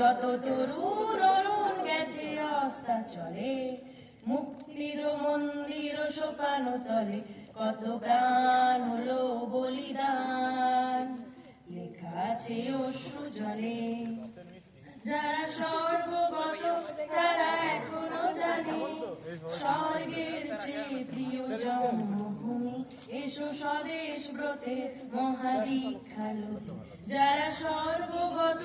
যত তরুণ অরুণ গেছে, অস্তা চলে। মুক্তির মন্দির সোপান তলে, কত প্রাণ হলো বলিদান। লেখা আছে অশ্রু জলে। যারা স্বর্গগত, তারা এখনও জানে। স্বর্গের চেয়ে প্রিয় জন্মভূমি, এসো স্বদেশ ব্রতে মহাদীক্ষালো যারা স্বর্গগত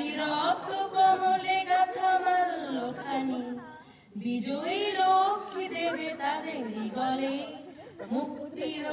আজি রক্ত কমলে গাথা মাল্য খানি। বিজয়ী লক্ষ্মী দেবে তাদের গলে মুক্তির